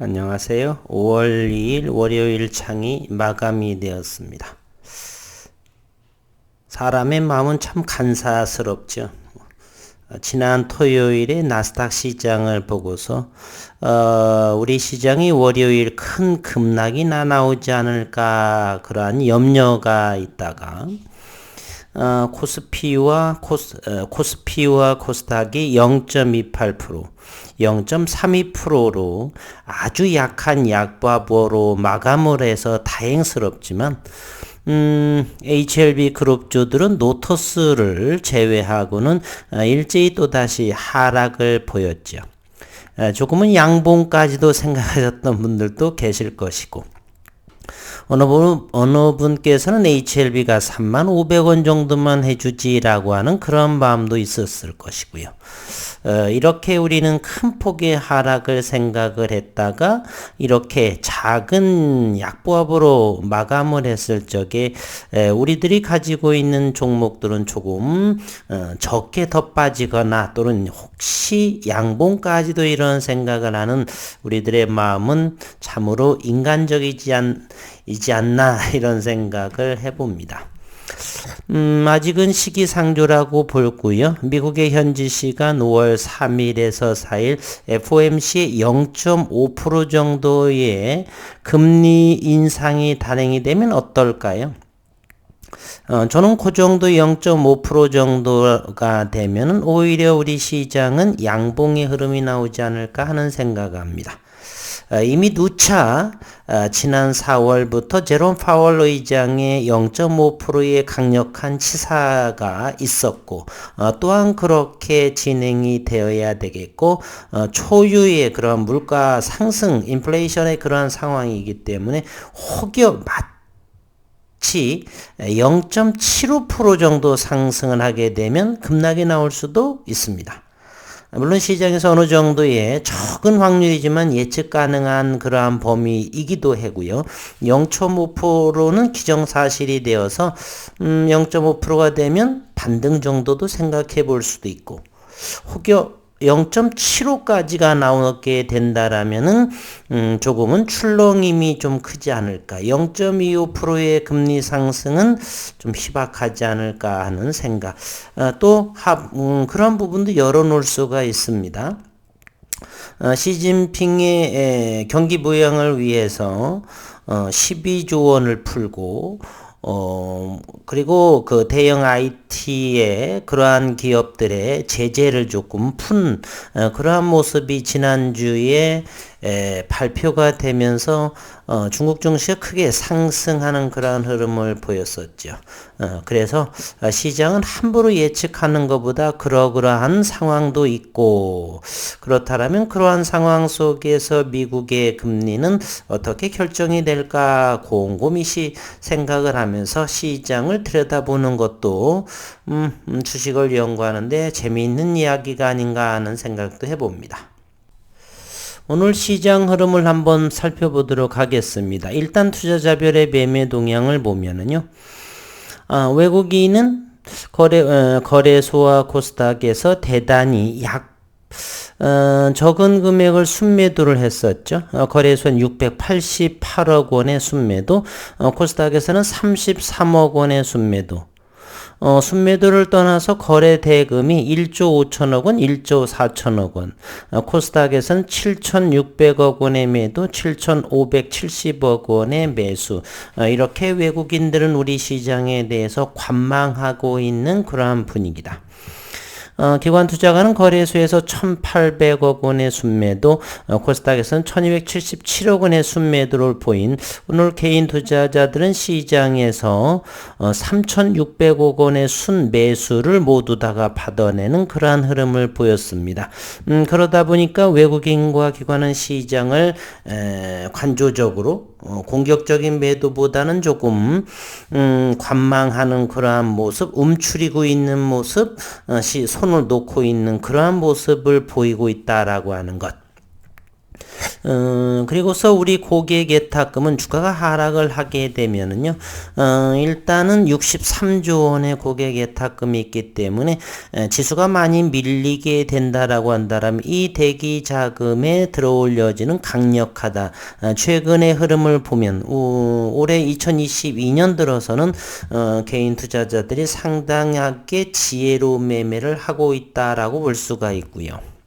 안녕하세요. 5월 2일 월요일 창이 마감이 되었습니다. 사람의 마음은 참 간사스럽죠. 지난 토요일에 나스닥 시장을 보고서 어, 우리 시장이 월요일 큰 급락이 나 나오지 않을까 그러한 염려가 있다가 어, 코스피와 코스, 어, 코스피와 코스닥이 0.28%, 0.32%로 아주 약한 약바보로 마감을 해서 다행스럽지만 음, HLB 그룹주들은 노토스를 제외하고는 어, 일제히 또다시 하락을 보였죠. 어, 조금은 양봉까지도 생각하셨던 분들도 계실 것이고 어느 분, 어느 분께서는 HLB가 3만 500원 정도만 해주지라고 하는 그런 마음도 있었을 것이고요. 어, 이렇게 우리는 큰 폭의 하락을 생각을 했다가 이렇게 작은 약보합으로 마감을 했을 적에 에, 우리들이 가지고 있는 종목들은 조금 어, 적게 더 빠지거나 또는 혹시 양봉까지도 이런 생각을 하는 우리들의 마음은 참으로 인간적이지 않, 이지 않나 이런 생각을 해봅니다. 음, 아직은 시기상조라고 볼고요. 미국의 현지 시간 5월 3일에서 4일 FOMC의 0.5% 정도의 금리 인상이 단행이 되면 어떨까요? 어, 저는 그 정도 0.5% 정도가 되면 오히려 우리 시장은 양봉의 흐름이 나오지 않을까 하는 생각을 합니다. 어, 이미 누차 어, 지난 4월부터 제롬 파월 의장의 0.5%의 강력한 치사가 있었고 어, 또한 그렇게 진행이 되어야 되겠고 초유의 그런 물가 상승, 인플레이션의 그러한 상황이기 때문에 혹여 마치 0.75% 정도 상승을 하게 되면 급락이 나올 수도 있습니다. 물론 시장에서 어느 정도의 적은 확률이지만 예측 가능한 그러한 범위이기도 하고요. 0.5%는 기정사실이 되어서 음 0.5%가 되면 반등 정도도 생각해 볼 수도 있고 혹여 0.75까지가 나오게 된다라면은 음, 조금은 출렁임이 좀 크지 않을까. 0.25%의 금리 상승은 좀 희박하지 않을까 하는 생각. 어, 또 합, 음, 그런 부분도 열어놓을 수가 있습니다. 어, 시진핑의 에, 경기 부양을 위해서 어, 12조 원을 풀고 어, 그리고 그 대형 IT의 그러한 기업들의 제재를 조금 푼, 어, 그러한 모습이 지난주에 에, 발표가 되면서 어, 중국 증시가 크게 상승하는 그러한 흐름을 보였었죠. 어, 그래서 시장은 함부로 예측하는 것보다 그러그러한 상황도 있고 그렇다면 그러한 상황 속에서 미국의 금리는 어떻게 결정이 될까 곰곰이 시 생각을 하면서 시장을 들여다보는 것도 음, 음 주식을 연구하는데 재미있는 이야기가 아닌가 하는 생각도 해봅니다. 오늘 시장 흐름을 한번 살펴보도록 하겠습니다. 일단 투자자별의 매매 동향을 보면은요. 아, 외국인은 거래, 어, 거래소와 코스닥에서 대단히 약 어, 적은 금액을 순매도를 했었죠. 어, 거래소는 688억 원의 순매도, 어, 코스닥에서는 33억 원의 순매도, 어, 순매도를 떠나서 거래 대금이 1조 5천억 원, 1조 4천억 원. 어, 코스닥에서는 7,600억 원의 매도, 7,570억 원의 매수. 어, 이렇게 외국인들은 우리 시장에 대해서 관망하고 있는 그러한 분위기다. 어, 기관 투자가는 거래소에서 1,800억 원의 순매도, 어, 코스닥에서는 1,277억 원의 순매도를 보인 오늘 개인 투자자들은 시장에서 어, 3,600억 원의 순매수를 모두 다가 받아내는 그러한 흐름을 보였습니다. 음, 그러다 보니까 외국인과 기관은 시장을 에, 관조적으로 어, 공격적인 매도보다는 조금 음, 관망하는 그러한 모습, 움츠리고 있는 모습, 어, 시, 손을 놓고 있는 그러한 모습을 보이고 있다라고 하는 것. 어, 그리고서 우리 고객 예탁금은 주가가 하락을 하게 되면은요, 어, 일단은 63조 원의 고객 예탁금이 있기 때문에 에, 지수가 많이 밀리게 된다라고 한다면 이 대기 자금에 들어올 여지는 강력하다. 어, 최근의 흐름을 보면 오, 올해 2022년 들어서는 어, 개인 투자자들이 상당하게 지혜로운 매매를 하고 있다라고 볼 수가 있고요.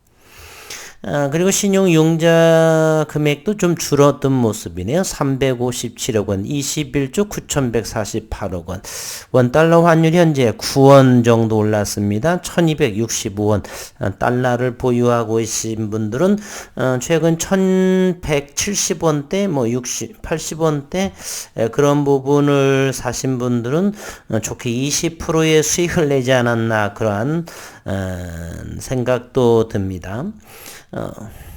아, 그리고 신용 융자 금액도 좀 줄었던 모습이네요. 357억 원, 21조 9,148억 원. 원 달러 환율 현재 9원 정도 올랐습니다. 1,265원 아, 달러를 보유하고 계신 분들은 어, 최근 1,170원대, 뭐 60, 80원대 그런 부분을 사신 분들은 어, 좋게 20%의 수익을 내지 않았나 그러한 어, 생각도 듭니다. 어.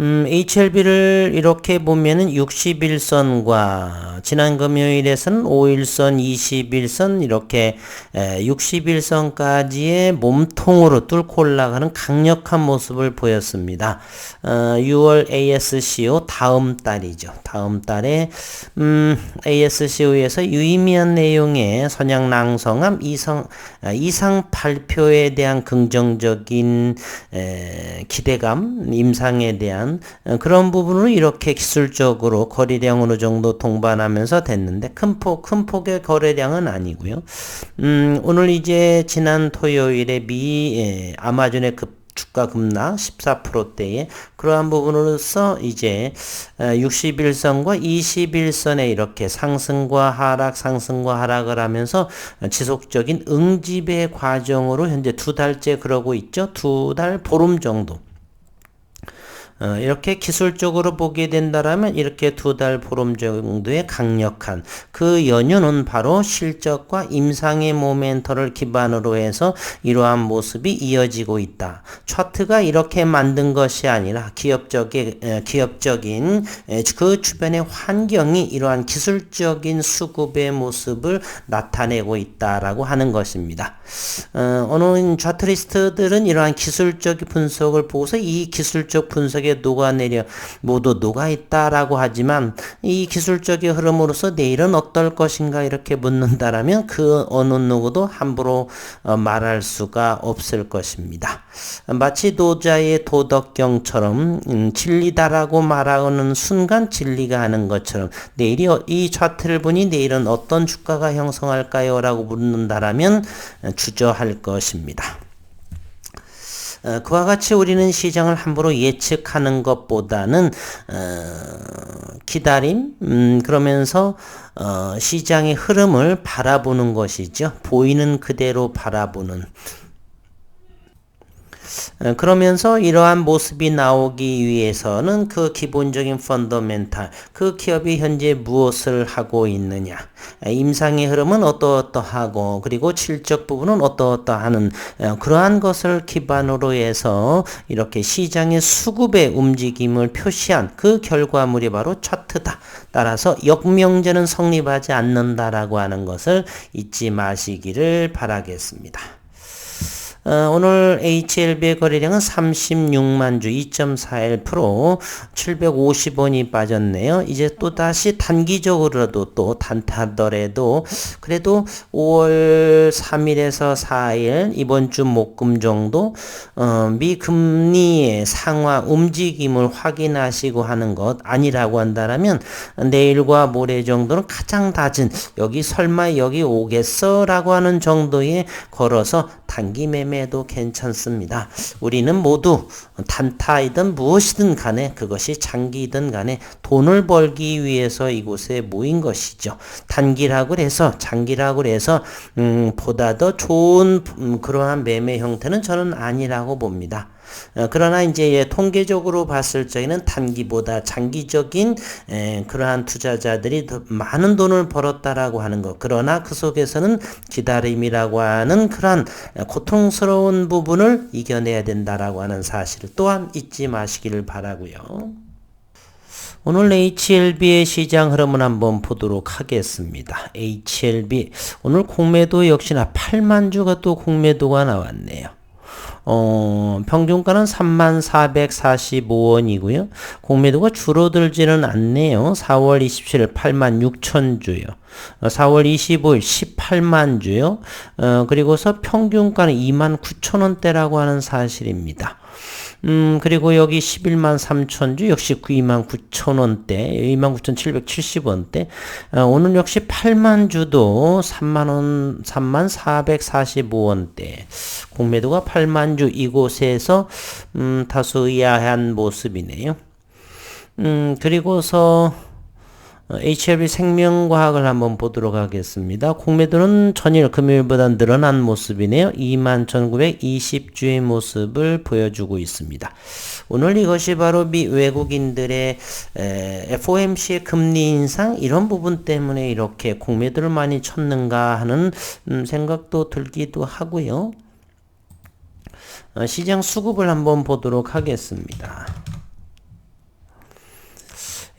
음, HLB를 이렇게 보면은 61선과 지난 금요일에서는 5일선, 21선 이렇게 에, 61선까지의 몸통으로 뚫고 올라가는 강력한 모습을 보였습니다. 어, 6월 ASCO 다음 달이죠. 다음 달에 음, ASCO에서 유의미한 내용의 선양 낭성함 이성, 아, 이상 발표에 대한 긍정적인 에, 기대감, 임상에 대한 대한 어, 그런 부분으로 이렇게 기술적으로 거래량 어느 정도 동반하면서 됐는데 큰 폭, 큰 폭의 거래량은 아니고요. 음, 오늘 이제 지난 토요일에 미 예, 아마존의 급 주가 급락 14%대에 그러한 부분으로서 이제 61선과 어, 21선에 이렇게 상승과 하락 상승과 하락을 하면서 지속적인 응집의 과정으로 현재 두 달째 그러고 있죠. 두 달 보름 정도. 어, 이렇게 기술적으로 보게 된다라면 이렇게 두 달 보름 정도의 강력한 그 연유는 바로 실적과 임상의 모멘터를 기반으로 해서 이러한 모습이 이어지고 있다. 차트가 이렇게 만든 것이 아니라 기업적인 기업적인 그 주변의 환경이 이러한 기술적인 수급의 모습을 나타내고 있다라고 하는 것입니다. 어, 어느 차트리스트들은 이러한 기술적 분석을 보고서 이 기술적 분석에 속에 녹아내려 모두 녹아있다라고 하지만 이 기술적인 흐름으로서 내일은 어떨 것인가 이렇게 묻는다라면 그 어느 누구도 함부로 어, 말할 수가 없을 것입니다. 마치 노자의 도덕경처럼 음, 진리다라고 말하는 순간 진리가 하는 것처럼 내일이 어, 이 차트를 보니 내일은 어떤 주가가 형성할까요? 라고 묻는다라면 어, 주저할 것입니다. 어, 그와 같이 우리는 시장을 함부로 예측하는 것보다는 어, 기다림 음, 그러면서 어, 시장의 흐름을 바라보는 것이죠. 보이는 그대로 바라보는 어, 그러면서 이러한 모습이 나오기 위해서는 그 기본적인 펀더멘탈, 그 기업이 현재 무엇을 하고 있느냐, 임상의 흐름은 어떠어떠하고, 그리고 실적 부분은 어떠어떠하는 어, 그러한 것을 기반으로 해서 이렇게 시장의 수급의 움직임을 표시한 그 결과물이 바로 차트다. 따라서 역명제는 성립하지 않는다라고 하는 것을 잊지 마시기를 바라겠습니다. 어, 오늘 HLB의 거래량은 36만 주 2.41% 750원이 빠졌네요. 이제 또 다시 단기적으로도 또 단타더라도 그래도 5월 3일에서 4일 이번 주 목금 정도 어, 미 금리의 상하 움직임을 확인하시고 하는 것 아니라고 한다면 내일과 모레 정도는 가장 낮은 여기 설마 여기 오겠어라고 하는 정도에 걸어서 단기 매매도 괜찮습니다. 우리는 모두 단타이든 무엇이든 간에 그것이 장기이든 간에 돈을 벌기 위해서 이곳에 모인 것이죠. 단기라고 해서 장기라고 해서 음, 보다 더 좋은 음, 그러한 매매 형태는 저는 아니라고 봅니다. 어, 그러나 이제 예, 통계적으로 봤을 적에는 단기보다 장기적인 에, 그러한 투자자들이 더 많은 돈을 벌었다라고 하는 것. 그러나 그 속에서는 기다림이라고 하는 그러한 고통스러운 부분을 이겨내야 된다라고 하는 사실 또한 잊지 마시기를 바라고요. 오늘 HLB의 시장 흐름을 한번 보도록 하겠습니다. HLB 오늘 공매도 역시나 8만 주가 또 공매도가 나왔네요. 어, 평균가는 3445원이고요. 공매도가 줄어들지는 않네요. 4월 27일 8만 6천 주요. 4월 25일 18만 주요. 어, 그리고서 평균가는 2만 9천 원대라고 하는 사실입니다. 음, 그리고 여기 11만 3천 주 역시 2만 9천 원대, 2만 9천 770원대. 어, 오늘 역시 8만 주도 3만 원, 3만 445원대. 공매도가 8만 주 이곳에서 음, 다소 의아한 모습이네요. 음, 그리고서 HLB 생명과학을 한번 보도록 하겠습니다. 공매도는 전일 금요일보다 늘어난 모습이네요. 21,920주의 모습을 보여주고 있습니다. 오늘 이것이 바로 미 외국인들의 FOMC의 금리 인상 이런 부분 때문에 이렇게 공매도를 많이 쳤는가 하는 음, 생각도 들기도 하고요. 어, 시장 수급을 한번 보도록 하겠습니다.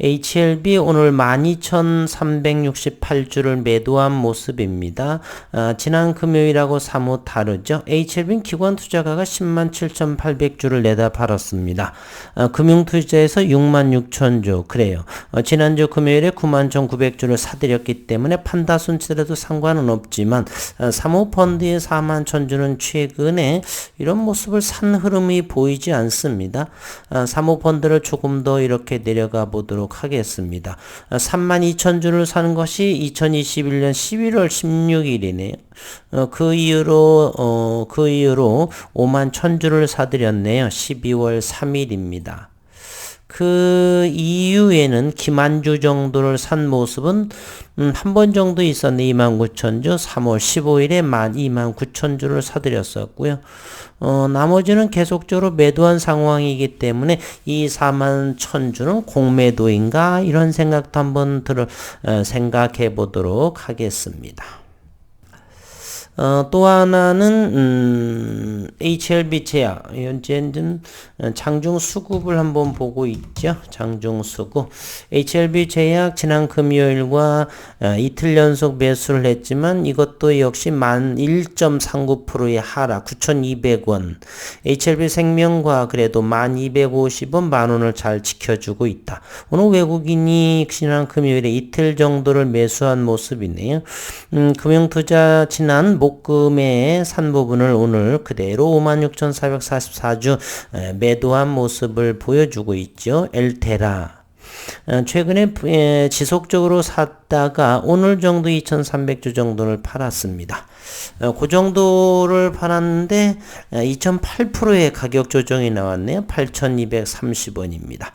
HLB 오늘 12,368주를 매도한 모습입니다. 아, 지난 금요일하고 사뭇 다르죠. HLB는 기관 투자가가 10만 7,800주를 내다 팔았습니다. 아, 금융투자에서 6만 6천주 그래요. 어, 지난주 금요일에 9만 1,900주를 사들였기 때문에 판다 순치라도 상관은 없지만 아, 사모펀드의 4만 1,000주는 최근에 이런 모습을 산 흐름이 보이지 않습니다. 아, 사모펀드를 조금 더 이렇게 내려가 보도록 보도록 하겠습니다. 3만 2천 주를 사는 것이 2021년 11월 16일이네요. 어, 그 이후로 어, 그 이후로 5만 1천 주를 사들였네요. 12월 3일입니다. 그 이후에는 김한주 정도를 산 모습은 음, 한 번 정도 있었는데 29,000주 3월 15일에 29,000주를 사들였었고요. 어, 나머지는 계속적으로 매도한 상황이기 때문에 이 4만 1,000주는 공매도인가 이런 생각도 한번 들어 어, 생각해 보도록 하겠습니다. 어, 또 하나는 음, HLB 제약 현재는 장중 수급을 한번 보고 있죠. 장중 수급 HLB 제약 지난 금요일과 어, 이틀 연속 매수를 했지만 이것도 역시 만 1.39%의 하락 9,200원 HLB 생명과 그래도 만 250원 만 원을 잘 지켜주고 있다. 오늘 외국인이 지난 금요일에 이틀 정도를 매수한 모습이네요. 음, 금융투자 지난 목 목금의 산 부분을 오늘 그대로 56,444주 매도한 모습을 보여주고 있죠. 엘테라. 어, 최근에 지속적으로 샀다가 오늘 정도 2,300주 정도를 팔았습니다. 어, 그 정도를 팔았는데 2.8%의 어, 가격 조정이 나왔네요. 8,230원입니다.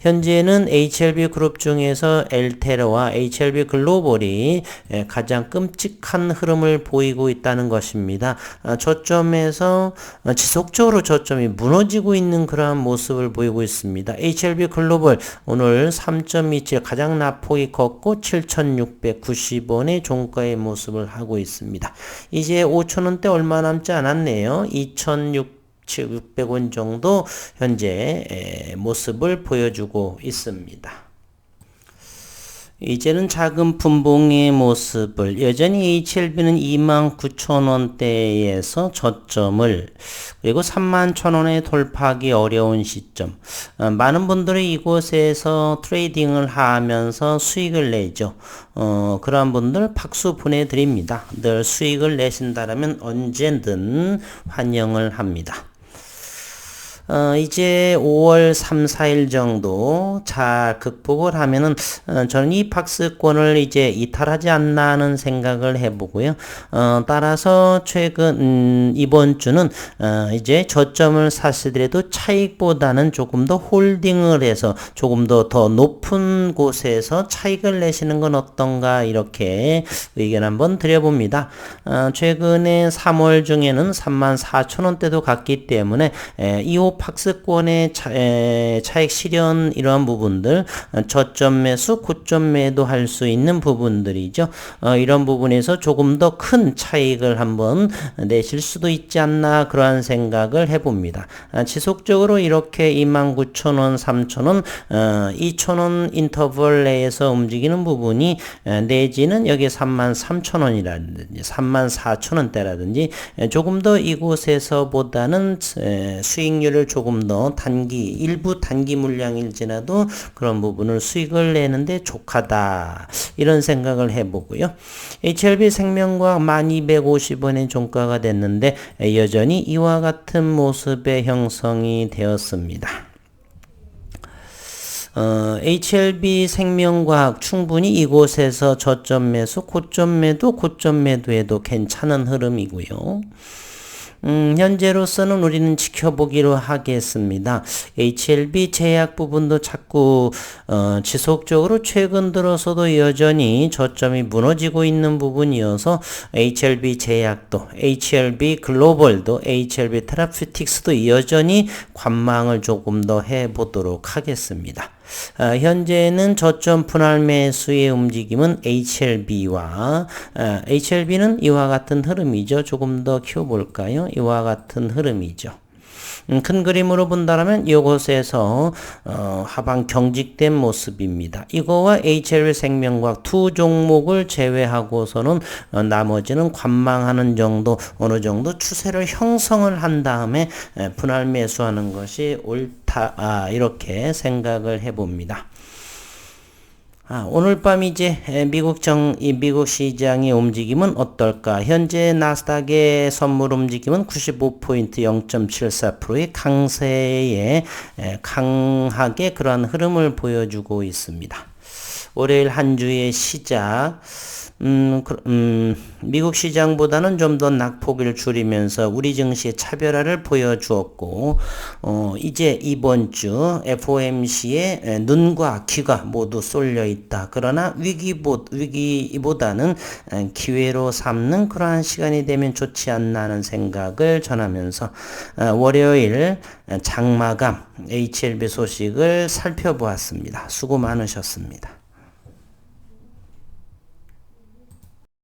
현재는 HLB 그룹 중에서 엘테러와 HLB 글로벌이 가장 끔찍한 흐름을 보이고 있다는 것입니다. 어, 저점에서 지속적으로 저점이 무너지고 있는 그러한 모습을 보이고 있습니다. HLB 글로벌 오늘 3.27 가장 낙폭이 컸고 7,690원의 종가의 모습을 하고 있습니다. 이제 5천원대 얼마 남지 않았네요. 2,600원 정도 현재 모습을 보여주고 있습니다. 이제는 작은 분봉의 모습을 여전히 HLB는 29,000원대에서 저점을 그리고 31,000원에 돌파하기 어려운 시점 어, 많은 분들이 이곳에서 트레이딩을 하면서 수익을 내죠. 어, 그러한 분들 박수 보내드립니다. 늘 수익을 내신다면 언제든 환영을 합니다. 어, 이제 5월 3, 4일 정도 잘 극복을 하면은 어, 저는 이 박스권을 이제 이탈하지 않나 하는 생각을 해보고요. 어, 따라서 최근 음, 이번 주는 어, 이제 저점을 사시더라도 차익보다는 조금 더 홀딩을 해서 조금 더 더 높은 곳에서 차익을 내시는 건 어떤가 이렇게 의견 한번 드려봅니다. 어, 최근에 3월 중에는 3만 4천 원대도 갔기 때문에 에, 이그 리고 박스권의 차, 에, 차익 실현 이러한 부분들 어, 저점 매수, 고점 매도 할 수 있는 부분들이죠. 어, 이런 부분에서 조금 더 큰 차익을 한번 내실 수도 있지 않나 그러한 생각을 해봅니다. 아, 지속적으로 이렇게 29,000원, 3,000원, 어, 2,000원 인터벌 내에서 움직이는 부분이 에, 내지는 여기 33,000원이라든지 34,000원대라든지 조금 더 이곳에서보다는 에, 수익률을 조금 더 단기 일부 단기 물량일지라도 그런 부분을 수익을 내는데 족하다 이런 생각을 해보고요. HLB 생명과학 1250원의 종가가 됐는데 여전히 이와 같은 모습의 형성이 되었습니다. 어, HLB 생명과학 충분히 이곳에서 저점 매수, 고점 매도, 고점 매도에도 괜찮은 흐름이고요. 음, 현재로서는 우리는 지켜보기로 하겠습니다. HLB 제약 부분도 자꾸 어, 지속적으로 최근 들어서도 여전히 저점이 무너지고 있는 부분이어서 HLB 제약도, HLB 글로벌도, HLB 테라피틱스도 여전히 관망을 조금 더 해보도록 하겠습니다. 어, 현재는 저점 분할 매수의 움직임은 HLB와 어, HLB는 이와 같은 흐름이죠. 조금 더 키워볼까요? 이와 같은 흐름이죠. 음, 큰 그림으로 본다면 이곳에서 어, 하방 경직된 모습입니다. 이거와 HL 생명과학 두 종목을 제외하고서는 어, 나머지는 관망하는 정도 어느 정도 추세를 형성을 한 다음에 에, 분할 매수하는 것이 옳다 아, 이렇게 생각을 해봅니다. 아, 오늘 밤 이제 미국 정, 이 미국 시장의 움직임은 어떨까? 현재 나스닥의 선물 움직임은 95포인트 0.74%의 강세에 강하게 그러한 흐름을 보여주고 있습니다. 월요일 한 주의 시작, 음, 음, 미국 시장보다는 좀 더 낙폭을 줄이면서 우리 증시의 차별화를 보여주었고, 어, 이제 이번 주 FOMC의 눈과 귀가 모두 쏠려 있다. 그러나 위기보, 위기보다는 기회로 삼는 그러한 시간이 되면 좋지 않나 하는 생각을 전하면서, 어, 월요일 장마감 HLB 소식을 살펴보았습니다. 수고 많으셨습니다.